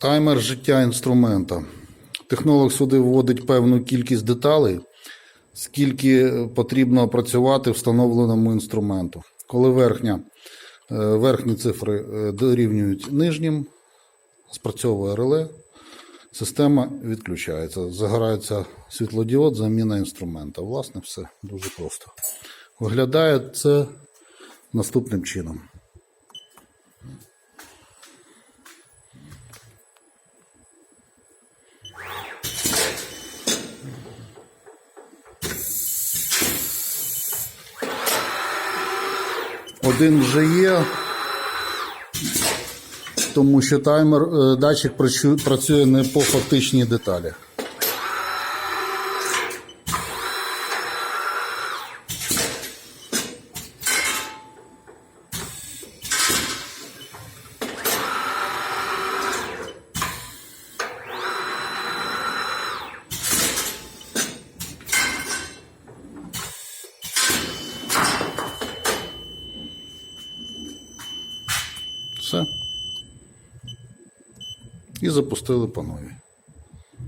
Таймер життя інструмента. Технолог сюди вводить певну кількість деталей, скільки потрібно опрацювати встановленому інструменту. Коли верхня, е, верхні цифри е, дорівнюють нижнім, спрацьовує реле, система відключається. Загорається світлодіод, заміна інструмента. Власне, все дуже просто. Виглядає це наступним чином. Один вже є, тому що таймер, е, датчик працю- працює не по фактичній деталі. Все. І запустили по новій.